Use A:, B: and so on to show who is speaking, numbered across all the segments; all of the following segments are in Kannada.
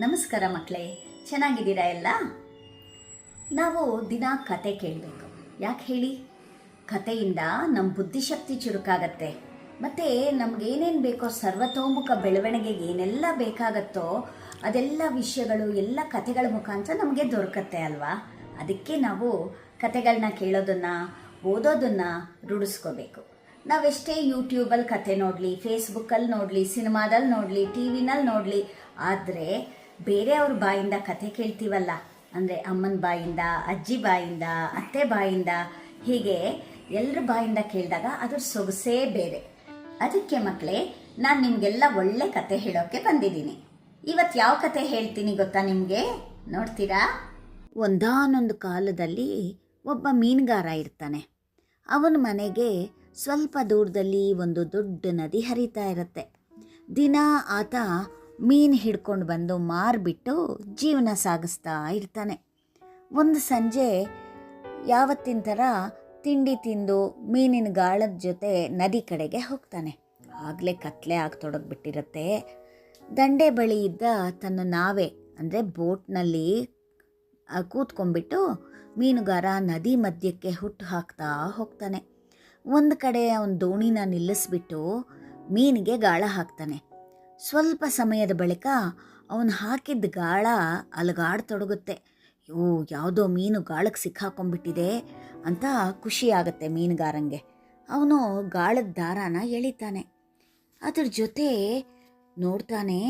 A: ನಮಸ್ಕಾರ ಮಕ್ಕಳೇ, ಚೆನ್ನಾಗಿದ್ದೀರಾ ಎಲ್ಲ? ನಾವು ದಿನ ಕತೆ ಕೇಳಬೇಕು. ಯಾಕೆ ಹೇಳಿ? ಕತೆಯಿಂದ ನಮ್ಮ ಬುದ್ಧಿಶಕ್ತಿ ಚುರುಕಾಗತ್ತೆ. ಮತ್ತು ನಮಗೇನೇನು ಬೇಕೋ ಸರ್ವತೋಮುಖ ಬೆಳವಣಿಗೆಗೆ ಏನೆಲ್ಲ ಬೇಕಾಗತ್ತೋ ಅದೆಲ್ಲ ವಿಷಯಗಳು, ಎಲ್ಲ ಕತೆಗಳ ಮುಖಾಂತರ ನಮಗೆ ದೊರಕತ್ತೆ ಅಲ್ವಾ? ಅದಕ್ಕೆ ನಾವು ಕತೆಗಳನ್ನ ಕೇಳೋದನ್ನು, ಓದೋದನ್ನು ರೂಢಿಸ್ಕೋಬೇಕು. ನಾವೆಷ್ಟೇ ಯೂಟ್ಯೂಬಲ್ಲಿ ಕತೆ ನೋಡಲಿ ಫೇಸ್ಬುಕ್ಕಲ್ಲಿ ನೋಡಲಿ ಸಿನಿಮಾದಲ್ಲಿ ನೋಡಲಿ, ಟಿ ವಿನಲ್ಲಿ ನೋಡಲಿ, ಆದರೆ ಬೇರೆಯವ್ರ ಬಾಯಿಂದ ಕತೆ ಕೇಳ್ತೀವಲ್ಲ? ಅಂದರೆ ಅಮ್ಮನ ಬಾಯಿಂದ, ಅಜ್ಜಿ ಬಾಯಿಂದ, ಅತ್ತೆ ಬಾಯಿಂದ, ಹೀಗೆ ಎಲ್ಲರ ಬಾಯಿಂದ ಕೇಳಿದಾಗ ಅದ್ರ ಸೊಗಸೇ ಬೇರೆ. ಅದಕ್ಕೆ ಮಕ್ಕಳೇ ನಾನು ನಿಮಗೆಲ್ಲ ಒಳ್ಳೆ ಕತೆ ಹೇಳೋಕ್ಕೆ ಬಂದಿದ್ದೀನಿ. ಇವತ್ತು ಯಾವ ಕತೆ ಹೇಳ್ತೀನಿ ಗೊತ್ತಾ ನಿಮಗೆ? ನೋಡ್ತೀರಾ? ಒಂದಾನೊಂದು ಕಾಲದಲ್ಲಿ ಒಬ್ಬ ಮೀನುಗಾರ ಇರ್ತಾನೆ. ಅವನ ಮನೆಗೆ ಸ್ವಲ್ಪ ದೂರದಲ್ಲಿ ಒಂದು ದೊಡ್ಡ ನದಿ ಹರಿತಾ ಇರುತ್ತೆ. ದಿನ ಆತ ಮೀನು ಹಿಡ್ಕೊಂಡು ಬಂದು ಮಾರಿಬಿಟ್ಟು ಜೀವನ ಸಾಗಿಸ್ತಾ ಇರ್ತಾನೆ. ಒಂದು ಸಂಜೆ ಯಾವತ್ತಿನ ಥರ ತಿಂಡಿ ತಿಂದು ಮೀನಿನ ಗಾಳದ ಜೊತೆ ನದಿ ಕಡೆಗೆ ಹೋಗ್ತಾನೆ. ಆಗಲೇ ಕತ್ಲೆ ಆಗಿ ತೊಡಗ್ಬಿಟ್ಟಿರುತ್ತೆ. ದಂಡೆ ಬಳಿ ಇದ್ದ ತನ್ನ ನಾವೆ, ಅಂದರೆ ಬೋಟ್ನಲ್ಲಿ ಕೂತ್ಕೊಂಡ್ಬಿಟ್ಟು ಮೀನುಗಾರ ನದಿ ಮಧ್ಯಕ್ಕೆ ಹುಟ್ಟು ಹಾಕ್ತಾ ಹೋಗ್ತಾನೆ. ಒಂದು ಕಡೆ ಅವನ ದೋಣಿನ ನಿಲ್ಲಿಸ್ಬಿಟ್ಟು ಮೀನಿಗೆ ಗಾಳ ಹಾಕ್ತಾನೆ. ಸ್ವಲ್ಪ ಸಮಯದ ಬಳಿಕ ಅವನು ಹಾಕಿದ್ದ ಗಾಳ ಅಲಗಾಡ್ತೊಡಗುತ್ತೆ. ಓ ಯಾವುದೋ ಮೀನು ಗಾಳಕ್ಕೆ ಸಿಕ್ಕಾಕೊಂಡ್ಬಿಟ್ಟಿದೆ ಅಂತ ಖುಷಿ ಆಗುತ್ತೆ ಮೀನುಗಾರಂಗೆ. ಅವನು ಗಾಳದ ದಾರಾನ ಎಳಿತಾನೆ. ಅದ್ರ ಜೊತೆ ನೋಡ್ತಾನೆ,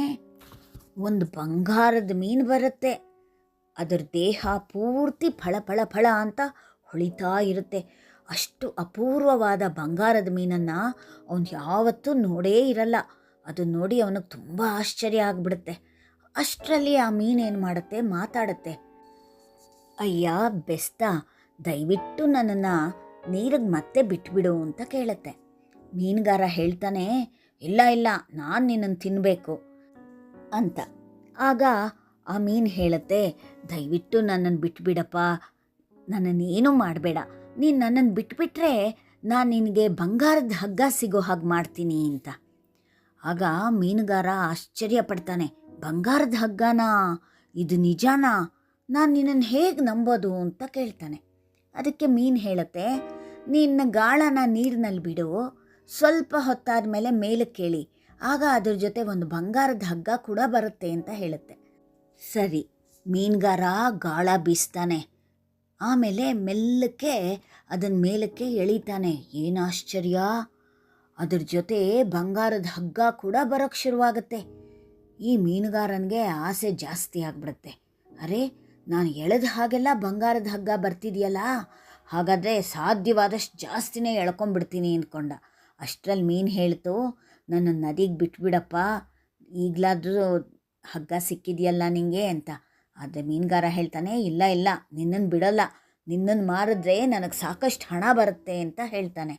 A: ಒಂದು ಬಂಗಾರದ ಮೀನು ಬರುತ್ತೆ. ಅದರ ದೇಹ ಪೂರ್ತಿ ಫಳ ಫಳ ಫಳ ಅಂತ ಹೊಳಿತಾ ಇರುತ್ತೆ. ಅಷ್ಟು ಅಪೂರ್ವವಾದ ಬಂಗಾರದ ಮೀನನ್ನು ಅವನು ಯಾವತ್ತೂ ನೋಡೇ ಇರಲ್ಲ. ಅದನ್ನ ನೋಡಿ ಅವನಿಗೆ ತುಂಬ ಆಶ್ಚರ್ಯ ಆಗಿಬಿಡುತ್ತೆ. ಅಷ್ಟರಲ್ಲಿ ಆ ಮೀನೇನು ಮಾಡುತ್ತೆ? ಮಾತಾಡುತ್ತೆ. ಅಯ್ಯ, ಬೆಸ್ತ, ದಯವಿಟ್ಟು ನನ್ನನ್ನು ನೀರಿಗೆ ಮತ್ತೆ ಬಿಟ್ಬಿಡು ಅಂತ ಕೇಳುತ್ತೆ. ಮೀನುಗಾರ ಹೇಳ್ತಾನೆ, ಇಲ್ಲ ಇಲ್ಲ, ನಾನು ನಿನ್ನನ್ನು ತಿನ್ನಬೇಕು ಅಂತ. ಆಗ ಆ ಮೀನು ಹೇಳುತ್ತೆ, ದಯವಿಟ್ಟು ನನ್ನನ್ನು ಬಿಟ್ಬಿಡಪ್ಪ. ನನ್ನನ್ನೇನೂ ಮಾಡಬೇಡ. ನೀನು ನನ್ನನ್ನು ಬಿಟ್ಬಿಟ್ರೆ ನಾನು ನಿನಗೆ ಬಂಗಾರದ ಹಗ್ಗ ಸಿಗೋ ಹಾಗೆ ಮಾಡ್ತೀನಿ ಅಂತ. ಆಗ ಮೀನುಗಾರ ಆಶ್ಚರ್ಯ ಪಡ್ತಾನೆ ಬಂಗಾರದ ಹಗ್ಗನಾ? ಇದು ನಿಜಾನಾ? ನಾನು ನಿನ್ನನ್ನು ಹೇಗೆ ನಂಬೋದು ಅಂತ ಕೇಳ್ತಾನೆ. ಅದಕ್ಕೆ ಮೀನು ಹೇಳುತ್ತೆ, ನಿನ್ನ ಗಾಳನ ನೀರಿನಲ್ಲಿ ಬಿಡು, ಸ್ವಲ್ಪ ಹೊತ್ತಾದ ಮೇಲೆ ಮೇಲಕ್ಕೆ ಕೇಳಿ, ಆಗ ಅದ್ರ ಜೊತೆ ಒಂದು ಬಂಗಾರದ ಹಗ್ಗ ಕೂಡ ಬರುತ್ತೆ ಅಂತ ಹೇಳುತ್ತೆ. ಸರಿ, ಮೀನುಗಾರ ಗಾಳ ಬೀಸ್ತಾನೆ. ಆಮೇಲೆ ಮೆಲ್ಲಕ್ಕೆ ಅದನ್ನ ಮೇಲಕ್ಕೆ ಎಳಿತಾನೆ. ಏನು ಆಶ್ಚರ್ಯ? ಅದ್ರ ಜೊತೆ ಬಂಗಾರದ ಹಗ್ಗ ಕೂಡ ಬರೋಕ್ಕೆ ಶುರುವಾಗುತ್ತೆ. ಈ ಮೀನುಗಾರನಿಗೆ ಆಸೆ ಜಾಸ್ತಿ ಆಗ್ಬಿಡುತ್ತೆ. ಅರೆ, ನಾನು ಎಳೆದ ಹಾಗೆಲ್ಲ ಬಂಗಾರದ ಹಗ್ಗ ಬರ್ತಿದೆಯಲ್ಲ? ಹಾಗಾದರೆ ಸಾಧ್ಯವಾದಷ್ಟು ಜಾಸ್ತಿನೇ ಎಳ್ಕೊಂಡ್ಬಿಡ್ತೀನಿ ಅಂದ್ಕೊಂಡ ಅಷ್ಟರಲ್ಲಿ ಮೀನು ಹೇಳ್ತು, ನನ್ನ ನದಿಗೆ ಬಿಟ್ಬಿಡಪ್ಪ. ಈಗಲಾದರೂ ಹಗ್ಗ ಸಿಕ್ಕಿದೆಯಲ್ಲ ನಿಂಗೆ ಅಂತ. ಆದರೆ ಮೀನುಗಾರ ಹೇಳ್ತಾನೆ, ಇಲ್ಲ ಇಲ್ಲ ನಿನ್ನನ್ನು ಬಿಡೋಲ್ಲ. ನಿನ್ನನ್ನು ಮಾರಿದ್ರೆ ನನಗೆ ಸಾಕಷ್ಟು ಹಣ ಬರುತ್ತೆ ಅಂತ ಹೇಳ್ತಾನೆ.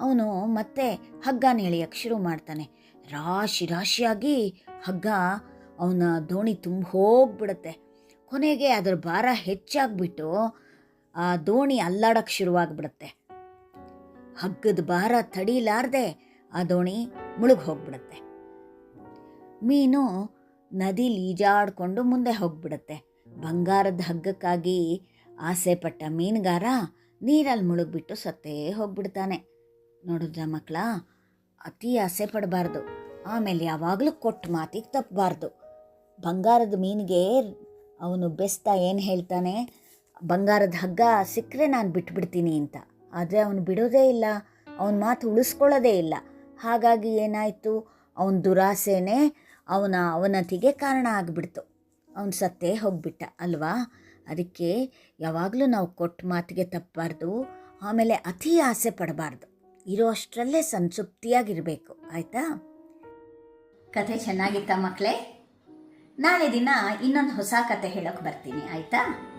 A: ಅವನು ಮತ್ತೆ ಹಗ್ಗನ ಎಳೆಯಕ್ಕೆ ಶುರು ಮಾಡ್ತಾನೆ. ರಾಶಿ ರಾಶಿಯಾಗಿ ಹಗ್ಗ ಅವನ ದೋಣಿ ತುಂಬ ಹೋಗ್ಬಿಡುತ್ತೆ. ಕೊನೆಗೆ ಅದರ ಭಾರ ಹೆಚ್ಚಾಗ್ಬಿಟ್ಟು ಆ ದೋಣಿ ಅಲ್ಲಾಡಕ್ಕೆ ಶುರುವಾಗ್ಬಿಡುತ್ತೆ. ಹಗ್ಗದ ಭಾರ ತಡೀಲಾರ್ದೆ ಆ ದೋಣಿ ಮುಳುಗಿ ಹೋಗ್ಬಿಡುತ್ತೆ. ಮೀನು ನದಿಲಿ ಈಜಾಡಿಕೊಂಡು ಮುಂದೆ ಹೋಗ್ಬಿಡುತ್ತೆ. ಬಂಗಾರದ ಹಗ್ಗಕ್ಕಾಗಿ ಆಸೆ ಪಟ್ಟ ಮೀನುಗಾರ ನೀರಲ್ಲಿ ಮುಳುಗ್ಬಿಟ್ಟು ಸತ್ತೇ ಹೋಗ್ಬಿಡ್ತಾನೆ. ನೋಡಿದ್ರ ಮಕ್ಕಳ ಅತಿ ಆಸೆ ಪಡಬಾರ್ದು. ಆಮೇಲೆ ಯಾವಾಗಲೂ ಕೊಟ್ಟು ಮಾತಿಗೆ ತಪ್ಪಬಾರ್ದು ಬಂಗಾರದ ಮೀನಿಗೆ ಅವನು ಬೆಸ್ತ ಏನು ಹೇಳ್ತಾನೆ? ಬಂಗಾರದ ಹಗ್ಗ ಸಿಕ್ಕರೆ ನಾನು ಬಿಟ್ಬಿಡ್ತೀನಿ ಅಂತ. ಆದರೆ ಅವನು ಬಿಡೋದೇ ಇಲ್ಲ. ಅವನ ಮಾತು ಉಳಿಸ್ಕೊಳ್ಳೋದೇ ಇಲ್ಲ. ಹಾಗಾಗಿ ಏನಾಯಿತು? ಅವನ ದುರಾಸೆನೇ ಅವನ, ಅವನತಿಗೆ ಕಾರಣ ಆಗಿಬಿಡ್ತು. ಅವನು ಸತ್ತೇ ಹೋಗ್ಬಿಟ್ಟ, ಅಲ್ವಾ? ಅದಕ್ಕೆ ಯಾವಾಗಲೂ ನಾವು ಕೊಟ್ಟ ಮಾತಿಗೆ ತಪ್ಪಬಾರ್ದು ಆಮೇಲೆ ಅತಿ ಆಸೆ ಪಡಬಾರ್ದು. ಇರೋ ಅಷ್ಟರಲ್ಲೇ ಸಂತೃಪ್ತಿಯಾಗಿರಬೇಕು, ಆಯಿತಾ? ಕಥೆ ಚೆನ್ನಾಗಿತ್ತ ಮಕ್ಕಳೇ ನಾಳೆ ದಿನ ಇನ್ನೊಂದು ಹೊಸ ಕತೆ ಹೇಳೋಕೆ ಬರ್ತೀನಿ, ಆಯಿತಾ?